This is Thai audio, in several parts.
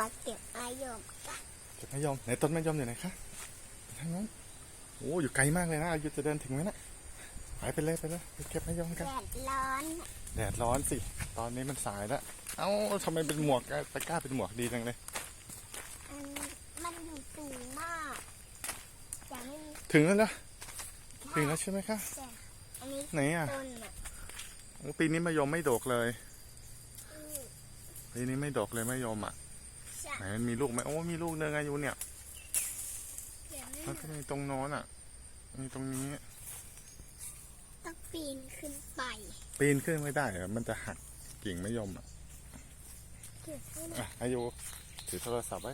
มาเก็บมายมกันเก็บมะยมไหนต้นมะยมอยู่ไหนคะทางโน้นโอ้อยู่ไกลมากเลยนะอายุจะเดินถึงไหมนะไปไปเลยไปเลยไปเก็บมะยมแดกันดร้อน แดดร้อนสิ ตอนนี้มันสายแล้ว เอ้าทำไมเป็นหมวกอะตะกร้าเป็นหมวกดีจังเลยอันมันอยู่สูงมากจะไม่มีถึงแล้วนะถึงแล้วใช่ไหมคะแต่อันนี้ไหนอะต้นอะโอ้ปีนี้มะยมไม่ดกเลยอือปีนี้ไม่ดกเลยมะยมอะจะ ไหนมันมีลูกไหมโอ้มีลูกเนึงอายุเนี่ยเดี๋ยวไม่มันก็มีตรงโน้นอะ มีตรงนี้ ต้องปีนขึ้นไป ปีนขึ้นไม่ได้อะมันจะหักกิ่งมะยมอะเก็บให้หน่อยอะอายุถือโทรศัพท์ไว้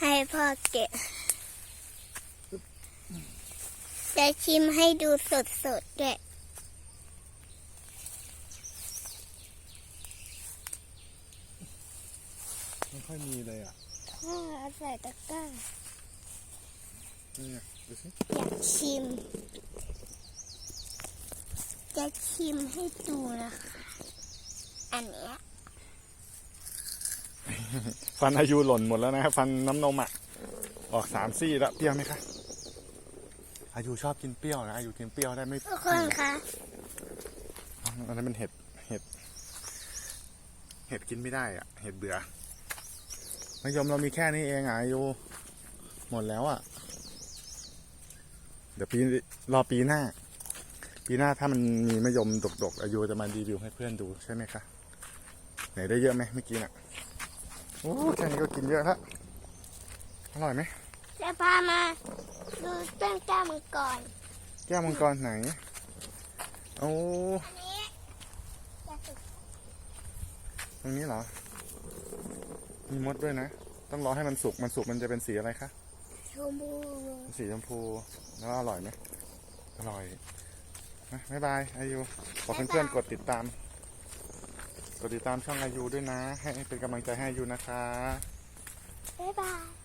ให้พ่อเก็บจะชิมให้ดูสดๆด้วย ไม่ค่อยมีเลยอะพ่อใส่ตะกร้านี่ไงดูสิอยากชิม จะชิมให้ดูนะคะ อันเนี้ยฟันอายุหล่นหมดแล้วนะครับฟันน้ำนมอะ ออกสามซี่แล้วเปรี้ยวไหมคะอายุชอบกินเปรี้ยวนะอายุกินเปรี้ยวได้ไม่ทุกคนคะอันนั้นเป็นเห็ดเห็ด เห็ดกินไม่ได้อะ เห็ดเบื่อ มะยมเรามีแค่นี้เองอะอายุหมดแล้วอะ เดี๋ยวปีรอปีหน้า ปีหน้าถ้ามันมีมะยมดกๆอายุจะมารีวิวให้เพื่อนดูใช่ไหมคะไหนได้เยอะไหมเมื่อกี้น่ะโอ้แค่นี้ก็กินเยอะแล้วอร่อยไหมจะพามาดูต้นกล้ามังกรแก้วมังกรไหนโอ้อันนี้จะสุกตรงนี้เหรอ มีมดด้วยนะ ต้องรอให้มันสุก มันสุกมันจะเป็นสีอะไรคะ ชมพูสีชมพู แล้วอร่อยไหมอร่อยนะบ๊ายบายอายุบอกเพื่อนๆกดติดตาม กดติดตามช่องอายุด้วยนะ ให้เป็นกำลังใจให้อายุนะคะ บ๊ายบาย